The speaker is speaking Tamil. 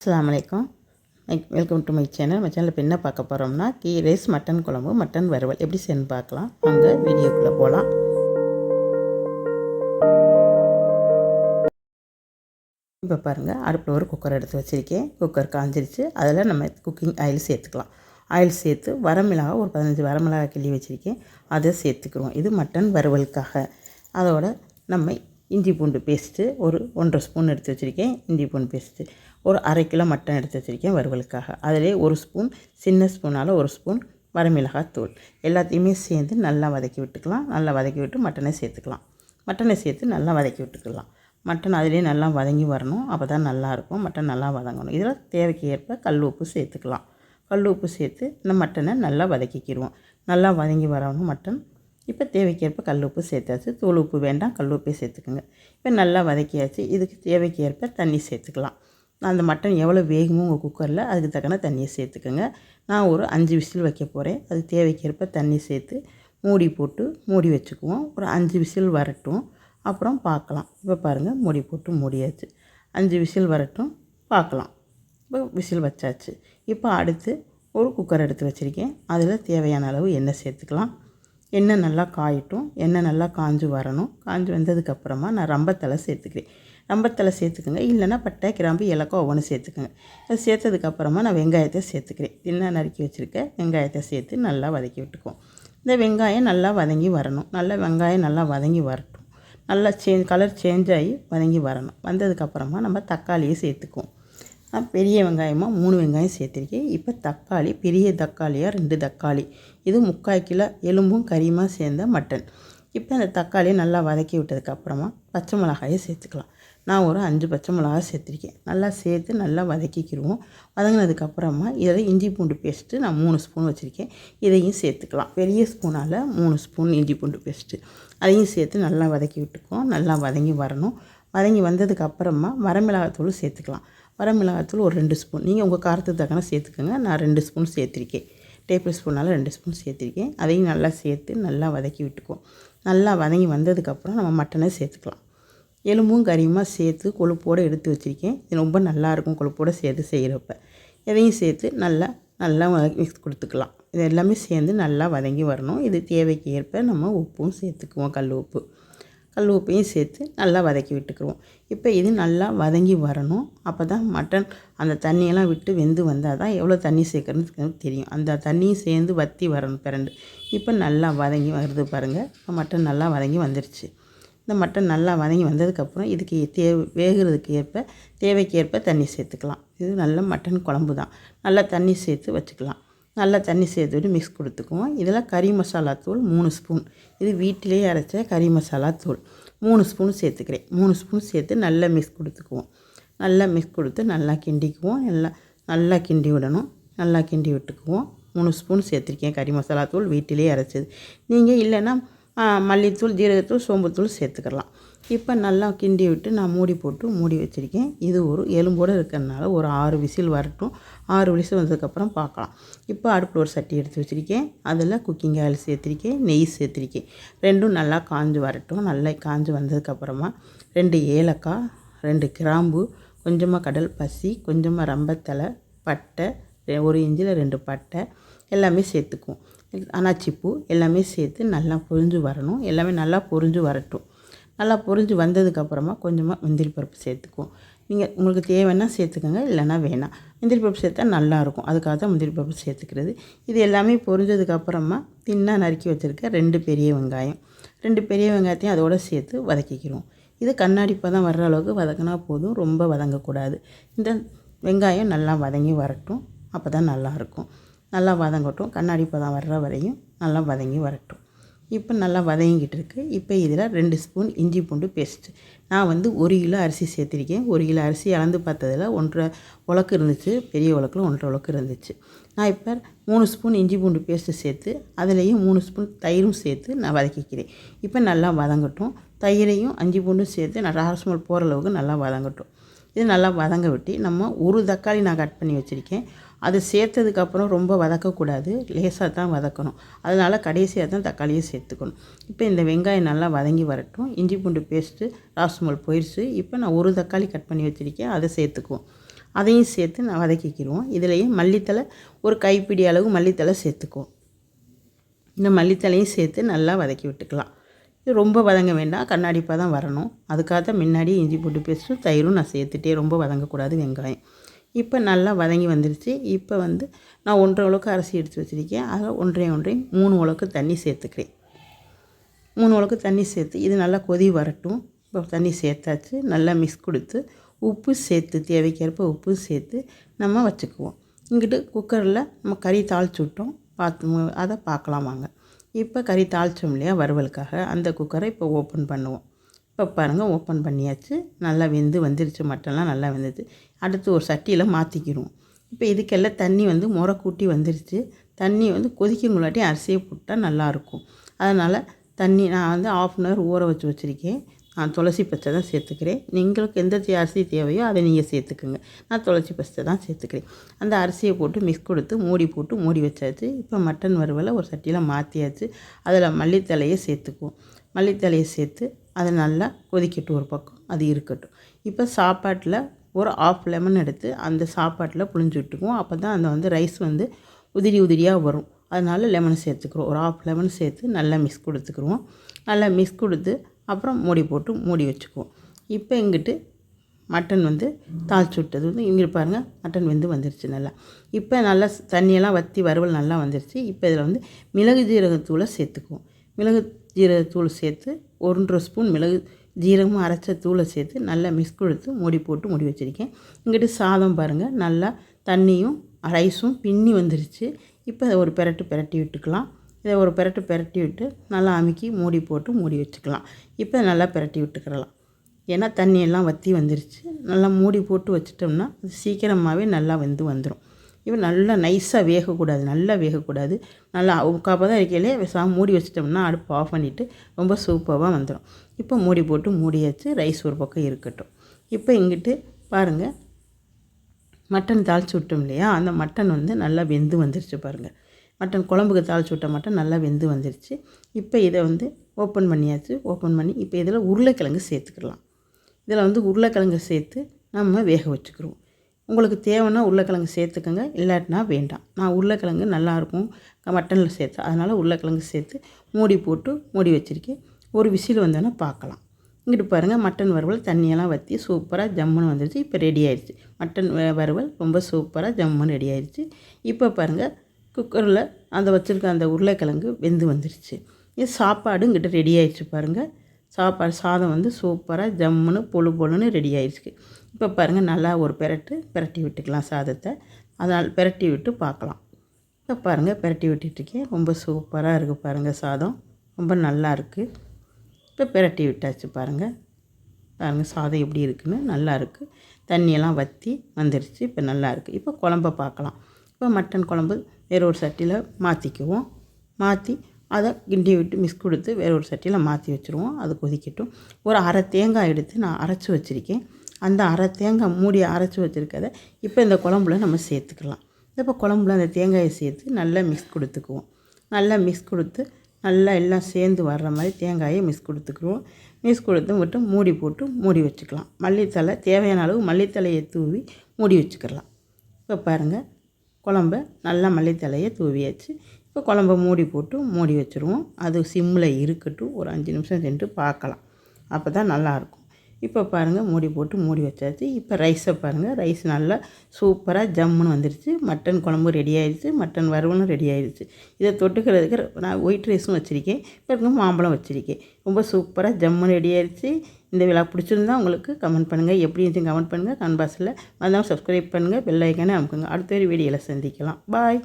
அஸ்ஸலாமு வெல்கம் டு மை சேனல். நம்ம சேனலில் இப்போ என்ன பார்க்க போகிறோம்னா கீ ரைஸ் மட்டன் குழம்பு மட்டன் வறுவல். எப்படி செய்யணும்னு பார்க்கலாம். வாங்க வீடியோக்குள்ளே போகலாம் இப்போ பாருங்கள் அடுப்பில் ஒரு குக்கர் எடுத்து வச்சுருக்கேன். குக்கர் காஞ்சிருச்சு. அதில் நம்ம குக்கிங் ஆயில் சேர்த்துக்கலாம். ஆயில் சேர்த்து வரமிளகா ஒரு பதினஞ்சு வரமிளகா கிள்ளி வச்சுருக்கேன். அதை சேர்த்துக்குவோம் இது மட்டன் வறுவலுக்காக. அதோட நம்ம இஞ்சி பூண்டு பேஸ்ட்டு ஒரு ஒன்றரை ஸ்பூன் எடுத்து வச்சுருக்கேன். இஞ்சி பூண்டு பேஸ்ட்டு ஒரு அரை கிலோ மட்டன் எடுத்து வச்சுருக்கேன் வறுவலுக்காக. அதிலே ஒரு ஸ்பூன் சின்ன ஸ்பூனால் ஒரு ஸ்பூன் வரமிளகாய் தூள். எல்லாத்தையுமே சேர்ந்து நல்லா வதக்கி விட்டுக்கலாம். நல்லா வதக்கி விட்டு மட்டனை சேர்த்துக்கலாம். மட்டனை சேர்த்து நல்லா வதக்கி விட்டுக்கலாம். மட்டன் அதிலே நல்லா வதங்கி வரணும். அப்போ தான் நல்லாயிருக்கும் மட்டன் நல்லா வதங்கணும். இதில் தேவைக்கு ஏற்ப கல் உப்பு சேர்த்துக்கலாம். கல் உப்பு சேர்த்து இந்த மட்டனை நல்லா வதக்கிக்கிடுவோம் நல்லா வதங்கி வரணும் மட்டன். இப்போ தேவைக்கேற்ப கல் உப்பு சேர்த்தாச்சு. தூள் உப்பு வேண்டாம். கல் உப்பே சேர்த்துக்குங்க. இப்போ நல்லா வதக்கியாச்சு. இதுக்கு தேவைக்கு ஏற்ப தண்ணி சேர்த்துக்கலாம். அந்த மட்டன் எவ்வளோ வேகுமோ உங்கள் குக்கரில் அதுக்கு தக்கன தண்ணியை சேர்த்துக்கோங்க. நான் ஒரு அஞ்சு விசில் வைக்க போகிறேன் அது தேவைக்கேற்ப தண்ணி சேர்த்து மூடி போட்டு மூடி வச்சுக்குவோம். ஒரு அஞ்சு விசில் வரட்டும். அப்புறம் பார்க்கலாம். இப்போ பாருங்கள் மூடி போட்டு மூடியாச்சு. அஞ்சு விசில் வரட்டும். பார்க்கலாம். இப்போ விசில் வச்சாச்சு. இப்போ அடுத்து ஒரு குக்கர் எடுத்து வச்சுருக்கேன். அதில் தேவையான அளவு எண்ணெய் சேர்த்துக்கலாம். எண்ணெய் நல்லா காயட்டும். எண்ணெய் நல்லா காஞ்சு வரணும். காஞ்சு வந்ததுக்கப்புறமா நான் ரம்பத்தலை சேர்த்துக்கிறேன். ரம்பத்தலை சேர்த்துக்கோங்க. இல்லைன்னா பட்டை கிராம்பு இலக்கம் ஒவ்வொன்று சேர்த்துக்கோங்க. அது சேர்த்ததுக்கப்புறமா நான் வெங்காயத்தை சேர்த்துக்கிறேன். தின்னா நறுக்கி வச்சுருக்க? வெங்காயத்தை சேர்த்து நல்லா வதக்கி விட்டுக்குவோம். இந்த வெங்காயம் நல்லா வதங்கி வரணும். நல்லா வெங்காயம் நல்லா வதங்கி வரட்டும். நல்லா சேஞ்ச் கலர் சேஞ்ச் ஆகி வதங்கி வரணும். வந்ததுக்கப்புறமா நம்ம தக்காளியை சேர்த்துக்குவோம். நான் பெரிய வெங்காயமாக மூணு வெங்காயம் சேர்த்துருக்கேன். இப்போ தக்காளி பெரிய தக்காளியாக ரெண்டு தக்காளி. இது முக்கால் கிலோ எலும்பும் கறியுமாக சேர்ந்த மட்டன். இப்போ அந்த தக்காளியை நல்லா வதக்கி விட்டதுக்கப்புறமா பச்சை மிளகாயை சேர்த்துக்கலாம். நான் ஒரு அஞ்சு பச்சை மிளகா சேர்த்துருக்கேன். நல்லா சேர்த்து நல்லா வதக்கிக்கிடுவோம் வதங்கினதுக்கப்புறமா இதில் இஞ்சி பூண்டு பேஸ்ட்டு நான் மூணு ஸ்பூன் வச்சுருக்கேன். இதையும் சேர்த்துக்கலாம். பெரிய ஸ்பூனால் மூணு ஸ்பூன் இஞ்சி பூண்டு பேஸ்ட்டு அதையும் சேர்த்து நல்லா வதக்கி விட்டுக்குவோம். நல்லா வதங்கி வரணும். வதங்கி வந்ததுக்கப்புறமா வரமிளகாத்தூள் சேர்த்துக்கலாம். வரமிளகாத்தூள் ஒரு ரெண்டு ஸ்பூன் நீங்கள் உங்கள் காரத்துக்கு தக்கன சேர்த்துக்கோங்க. நான் ரெண்டு ஸ்பூன் சேர்த்துருக்கேன். டேபிள் ஸ்பூனால் ரெண்டு ஸ்பூன் சேர்த்துருக்கேன். அதையும் நல்லா சேர்த்து நல்லா வதக்கி விட்டுக்குவோம். நல்லா வதங்கி வந்ததுக்கப்புறம் நம்ம மட்டனை சேர்த்துக்கலாம். எலும்பும் கறியுமாக சேர்த்து கொழுப்போடு எடுத்து வச்சுருக்கேன். இது ரொம்ப நல்லாயிருக்கும் கொழுப்போடு சேர்த்து செய்கிறப்ப இதையும் சேர்த்து நல்லா நல்லா மிக்ஸ் கொடுத்துக்கலாம். இது எல்லாமே சேர்ந்து நல்லா வதங்கி வரணும். இது தேவைக்கு ஏற்ப நம்ம உப்பும் சேர்த்துக்குவோம் கல் உப்பு. கல் உப்பையும் சேர்த்து நல்லா வதக்கி விட்டுக்குருவோம் இப்போ இது நல்லா வதங்கி வரணும். அப்போ தான் மட்டன் அந்த தண்ணியெல்லாம் விட்டு வெந்து வந்தால் தான் எவ்வளோ தண்ணி சேர்க்குறதுன்னு தெரியும். அந்த தண்ணியும் சேர்ந்து வற்றி வரணும் பிறண்டு இப்போ நல்லா வதங்கி வருது பாருங்கள் மட்டன் நல்லா வதங்கி வந்துருச்சு. இந்த மட்டன் நல்லா வதங்கி வந்ததுக்கப்புறம் இதுக்கு தே வேகிறதுக்கு ஏற்ப தேவைக்கு ஏற்ப தண்ணி சேர்த்துக்கலாம். இது நல்ல மட்டன் குழம்பு தான். நல்லா தண்ணி சேர்த்து வச்சுக்கலாம். நல்லா தண்ணி சேர்த்துட்டு மிக்ஸ் கொடுத்துக்குவோம். இதில் கறி மசாலா தூள் மூணு ஸ்பூன். இது வீட்டிலேயே அரைச்ச கறி மசாலா தூள். மூணு ஸ்பூன் சேர்த்துக்கிறேன். மூணு ஸ்பூன் சேர்த்து நல்லா மிக்ஸ் கொடுத்துக்குவோம். நல்லா மிக்ஸ் கொடுத்து நல்லா கிண்டிக்குவோம். நல்லா நல்லா கிண்டி விடணும். நல்லா கிண்டி விட்டுக்குவோம். மூணு ஸ்பூன் சேர்த்துருக்கேன். கறி மசாலா தூள் வீட்டிலேயே அரைச்சது. நீங்கள் இல்லைன்னா மல்லித்தூள் ஜீரகத்தூள் சோம்புத்தூள் சேர்த்துக்கலாம். இப்போ நல்லா கிண்டி விட்டு நான் மூடி போட்டு மூடி வச்சுருக்கேன். இது ஒரு எலும்போடு இருக்கிறதுனால ஒரு ஆறு விசில் வரட்டும். ஆறு விசில் வந்ததுக்கப்புறம் பார்க்கலாம். இப்போ அடுப்பில் ஒரு சட்டி எடுத்து வச்சுருக்கேன். அதில் குக்கிங் ஆயில் சேர்த்துருக்கேன். நெய் சேர்த்துருக்கேன். ரெண்டும் நல்லா காஞ்சு வரட்டும். நல்லா காஞ்சு வந்ததுக்கப்புறமா ரெண்டு ஏலக்காய் ரெண்டு கிராம்பு கொஞ்சமாக கடல் பசி கொஞ்சமாக ரம்பத்தலை பட்டை ஒரு இஞ்சில் ரெண்டு பட்டை எல்லாமே சேர்த்துக்குவோம். அனாச்சிப்பூ எல்லாமே சேர்த்து நல்லா பொரிஞ்சு வரணும். எல்லாமே நல்லா பொரிஞ்சு வரட்டும். நல்லா பொரிஞ்சு வந்ததுக்கப்புறமா கொஞ்சமாக முந்திரி பருப்பு சேர்த்துக்குவோம். நீங்கள் உங்களுக்கு தேவைன்னா சேர்த்துக்கோங்க இல்லைன்னா வேணாம். முந்திரி பருப்பு சேர்த்தா நல்லாயிருக்கும். அதுக்காக தான் முந்திரி பருப்பு சேர்த்துக்கிறது. இது எல்லாமே பொரிஞ்சதுக்கப்புறமா தின்னாக நறுக்கி வச்சுருக்க ரெண்டு பெரிய வெங்காயம். ரெண்டு பெரிய வெங்காயத்தையும் அதோடு சேர்த்து வதக்கிக்கிறோம். இது கண்ணாடி பதம் வர்ற அளவுக்கு வதக்கினா போதும். ரொம்ப வதங்கக்கூடாது. இந்த வெங்காயம் நல்லா வதங்கி வரட்டும். அப்போ தான் நல்லாயிருக்கும். நல்லா வதங்கட்டும். கண்ணாடி பதம் வர்ற வரையும் நல்லா வதங்கி வரட்டும். இப்போ நல்லா வதங்கிக்கிட்டு இருக்குது இப்போ இதில் ரெண்டு ஸ்பூன் இஞ்சி பூண்டு பேஸ்ட்டு நான் வந்து ஒரு கிலோ அரிசி சேர்த்துருக்கேன். ஒரு கிலோ அரிசி அளந்து பார்த்ததில் ஒன்றரை உலக்கு இருந்துச்சு. பெரிய உலக்கில் ஒன்றரை உலக்கு இருந்துச்சு. நான் இப்போ மூணு ஸ்பூன் இஞ்சி பூண்டு பேஸ்ட்டு சேர்த்து அதுலேயும் மூணு ஸ்பூன் தயிரும் சேர்த்து நான் வதக்கிக்கிறேன். இப்போ நல்லா வதங்கட்டும். தயிரையும் அஞ்சு பூண்டும் சேர்த்து நான் ராஸ்மல் போகிற அளவுக்கு நல்லா வதங்கட்டும். இது நல்லா வதங்க விட்டு நம்ம ஒரு தக்காளி நான் கட் பண்ணி வச்சுருக்கேன். அது சேர்த்ததுக்கப்புறம் ரொம்ப வதக்கக்கூடாது. லேசாக தான் வதக்கணும். அதனால் கடைசியாக தான் தக்காளியை சேர்த்துக்கணும். இப்போ இந்த வெங்காயம் நல்லா வதங்கி வரட்டும். இஞ்சி பூண்டு பேஸ்ட்டு ராசுமல் போயிடுச்சு இப்போ நான் ஒரு தக்காளி கட் பண்ணி வச்சுருக்கேன். அதை சேர்த்துக்குவோம். அதையும் சேர்த்து நான் வதக்கிக்கிடுவோம் இதுலேயே மல்லித்தலை ஒரு கைப்பிடி அளவு மல்லித்தலை சேர்த்துக்குவோம். இந்த மல்லித்தலையும் சேர்த்து நல்லா வதக்கி விட்டுக்கலாம். இது ரொம்ப வதங்க வேண்டாம். கண்ணாடிப்பாக தான் வரணும். அதுக்காக தான் முன்னாடி இஞ்சி பூண்டு பேஸ்ட்டும் தயிரும் நான் சேர்த்துட்டே ரொம்ப வதங்கக்கூடாது வெங்காயம். இப்போ நல்லா வதங்கி வந்துருச்சு. இப்போ வந்து நான் ஒன்றரை உலக்கு அரிசி எடுத்து வச்சுருக்கேன். அதில் ஒன்றே ஒன்றே மூணு உலக்கு தண்ணி சேர்த்துக்கிறேன். மூணு உலக்கு தண்ணி சேர்த்து இது நல்லா கொதி வரட்டும். இப்போ தண்ணி சேர்த்தாச்சு. நல்லா மிக்ஸ் கொடுத்து உப்பு சேர்த்து தேவைக்கேற்ப உப்பு சேர்த்து நம்ம வச்சுக்குவோம். இங்கிட்டு குக்கரில் நம்ம கறி தாளிச்சு விட்டோம். பார்த்து அதை பார்க்கலாம் வாங்க. இப்போ கறி தாளித்தோம் இல்லையா வறுவலுக்காக. அந்த குக்கரை இப்போ ஓப்பன் பண்ணுவோம். இப்போ பாருங்கள் ஓப்பன் பண்ணியாச்சு. நல்லா வெந்து வந்துருச்சு. மட்டன்லாம் நல்லா வெந்துச்சு அடுத்து ஒரு சட்டியில் மாற்றிக்கிடுவோம் இப்போ இதுக்கெல்லாம் தண்ணி வந்து முறை கூட்டி வந்துருச்சு. தண்ணி வந்து கொதிக்குங்களாட்டி அரிசியை போட்டால் நல்லாயிருக்கும் அதனால் தண்ணி நான் வந்து ஆஃப் அன் ஹவர் ஊற வச்சு வச்சுருக்கேன். நான் துளசி பச்சை தான் சேர்த்துக்கிறேன். நீங்களுக்கு எந்த அரிசி தேவையோ அதை நீங்கள் சேர்த்துக்குங்க. நான் துளசி பச்சை தான் சேர்த்துக்கிறேன். அந்த அரிசியை போட்டு மிக்ஸ் கொடுத்து மூடி போட்டு மூடி வச்சாச்சு. இப்போ மட்டன் வறுவலை ஒரு சட்டியில் மாற்றியாச்சு அதில் மல்லித்தலையை சேர்த்துக்குவோம். மல்லித்தலையை சேர்த்து அதை நல்லா கொதிக்கட்டும் ஒரு பக்கம். அது இருக்கட்டும். இப்போ சாப்பாட்டில் ஒரு ஆஃப் லெமன் எடுத்து அந்த சாப்பாட்டில் புழிஞ்சு விட்டுக்குவோம். அப்போ தான் அந்த வந்து ரைஸ் வந்து உதிரி உதிரியாக வரும். அதனால் லெமன் சேர்த்துக்கிறோம். ஒரு ஆஃப் லெமன் சேர்த்து நல்லா மிக்ஸ் கொடுத்துக்குருவோம். நல்லா மிக்ஸ் கொடுத்து அப்புறம் மூடி போட்டு மூடி வச்சுக்குவோம். இப்போ எங்கிட்டு மட்டன் வந்து தாளிச்சு விட்டது வந்து இங்கே பாருங்கள் மட்டன் வெந்து வந்துருச்சு நல்லா. இப்போ நல்லா தண்ணியெல்லாம் வற்றி வறுவல் நல்லா வந்துருச்சு. இப்போ இதில் வந்து மிளகு ஜீரகத்தூளை சேர்த்துக்குவோம். மிளகு ஜீரகத்தூள் சேர்த்து ஒன்றரை ஸ்பூன் மிளகு ஜீரகமும் அரைச்ச தூளை சேர்த்து நல்லா மிக்ஸ் கொடுத்து மூடி போட்டு மூடி வச்சுருக்கேன். இங்கிட்டு சாதம் பாருங்கள் நல்லா தண்ணியும் ரைஸும் பின்னி வந்துருச்சு. இப்போ அதை ஒரு பெரட்டு பெரட்டி விட்டுக்கலாம். இதை ஒரு பெரட்டு பெரட்டி விட்டு நல்லா அமுக்கி மூடி போட்டு மூடி வச்சுக்கலாம். இப்போ நல்லா பெரட்டி விட்டுக்கிறலாம் ஏன்னா தண்ணியெல்லாம் வற்றி வந்துருச்சு. நல்லா மூடி போட்டு வச்சிட்டோம்னா அது சீக்கிரமாகவே நல்லா வந்து வந்துடும் இவன் நல்லா நைஸாக வேகக்கூடாது நல்லா வேகக்கூடாது. நல்லா உட்காப்ப தான் இருக்கையிலே சா மூடி வச்சிட்டோம்னா அடுப்பு ஆஃப் பண்ணிவிட்டு ரொம்ப சூப்பராக வந்துடும் இப்போ மூடி போட்டு மூடியாச்சு ரைஸ் ஒரு பக்கம் இருக்கட்டும். இப்போ இங்கிட்டு பாருங்கள் மட்டன் தாளித்து விட்டோம் இல்லையா? அந்த மட்டன் வந்து நல்லா வெந்து வந்துருச்சு பாருங்கள் மட்டன் குழம்புக்கு தாளிச்சு விட்ட மட்டன் நல்லா வெந்து வந்துருச்சு. இப்போ இதை வந்து ஓப்பன் பண்ணியாச்சு ஓப்பன் பண்ணி இப்போ இதில் உருளைக்கிழங்கு சேர்த்துக்கலாம். இதில் வந்து உருளைக்கிழங்கு சேர்த்து நம்ம வேக வச்சுக்கிறோம். உங்களுக்கு தேவைன்னா உருளைக்கிழங்கு சேர்த்துக்கோங்க இல்லாட்டினா வேண்டாம். நான் உருளைக்கிழங்கு நல்லாயிருக்கும் மட்டனில் சேர்த்து அதனால் உருளைக்கிழங்கு சேர்த்து மூடி போட்டு மூடி வச்சுருக்கேன். ஒரு விசில் வந்தோன்னா பார்க்கலாம். இங்கிட்டு பாருங்கள் மட்டன் வறுவல் தண்ணியெல்லாம் வற்றி சூப்பராக ஜம்முன்னு வந்துருச்சு. இப்போ ரெடி ஆயிடுச்சு மட்டன் வறுவல் ரொம்ப சூப்பராக ஜம்முன்னு ரெடி ஆயிடுச்சு இப்போ பாருங்கள் குக்கரில் அந்த வச்சுருக்க அந்த உருளைக்கிழங்கு வெந்து வந்துருச்சு. இது சாப்பாடு இங்கிட்ட ரெடி ஆயிடுச்சு பாருங்கள் சாப்பாடு சாதம் வந்து சூப்பராக ஜம்முன்னு பொழு பொழுன்னு ரெடி ஆயிடுச்சு இப்போ பாருங்கள் நல்லா ஒரு பெரட்டு பெரட்டி விட்டுக்கலாம் சாதத்தை. அதனால் பெரட்டி விட்டு பார்க்கலாம். இப்போ பாருங்கள் பெரட்டி விட்டுட்ருக்கேன் ரொம்ப சூப்பராக இருக்குது பாருங்கள் சாதம். ரொம்ப நல்லா இருக்குது இப்போ பெரட்டி விட்டாச்சு பாருங்கள் பாருங்கள் சாதம் எப்படி இருக்குன்னு நல்லா இருக்குது தண்ணியெல்லாம் வற்றி வந்துருச்சு இப்போ நல்லா இருக்குது இப்போ குழம்ப பார்க்கலாம். இப்போ மட்டன் குழம்பு வேற ஒரு சட்டியில் மாற்றிக்குவோம் மாற்றி அதை கிண்டி விட்டு மிஸ் கொடுத்து வேற ஒரு சட்டியில் மாற்றி வச்சுருவோம். அது கொதிக்கட்டும். ஒரு அரை தேங்காய் எடுத்து நான் அரைச்சி வச்சுருக்கேன். அந்த அரை தேங்காய் மூடி அரைச்சி வச்சுருக்கத இப்போ இந்த குழம்புல நம்ம சேர்த்துக்கலாம். இப்போ குழம்புல அந்த தேங்காயை சேர்த்து நல்லா மிக்ஸ் கொடுத்துக்குவோம். நல்லா மிக்ஸ் கொடுத்து நல்லா எல்லாம் சேர்ந்து வர்ற மாதிரி தேங்காயை மிக்ஸ் கொடுத்துக்குருவோம் மிக்ஸ் கொடுத்து மட்டும் மூடி போட்டு மூடி வச்சுக்கலாம். மல்லித்தலை தேவையான அளவு மல்லித்தலையை தூவி மூடி வச்சுக்கலாம். இப்போ பாருங்கள் குழம்ப நல்லா மல்லித்தலையை தூவியாச்சு. இப்போ குழம்ப மூடி போட்டு மூடி வச்சுருவோம். அது சிம்மில் இருக்கட்டும். ஒரு அஞ்சு நிமிஷம் சென்று பார்க்கலாம். அப்போ தான் நல்லாயிருக்கும். இப்போ பாருங்கள் மூடி போட்டு மூடி வச்சாச்சு. இப்போ ரைஸை பாருங்கள் ரைஸ் நல்லா சூப்பராக ஜம்முன்னு வந்துருச்சு. மட்டன் குழம்பு ரெடி ஆயிடுச்சு மட்டன் வறுவலும் ரெடி ஆயிடுச்சு இதை தொட்டுக்கிறதுக்கு நான் ஒயிட் ரைஸும் வச்சுருக்கேன். இப்போ மாம்பழம் வச்சுருக்கேன். ரொம்ப சூப்பராக ஜம்முன்னு ரெடி ஆயிடுச்சு இந்த விழா பிடிச்சிருந்தா உங்களுக்கு கமெண்ட் பண்ணுங்கள் எப்படி இருந்துச்சு கமெண்ட் பண்ணுங்கள் கமெண்ட் பாக்ஸில் வந்தாலும் சப்ஸ்கிரைப் பண்ணுங்கள் பெல் ஐக்கானே அமுக்குங்க. அடுத்த ஒரு வீடியோவில் சந்திக்கலாம். பாய்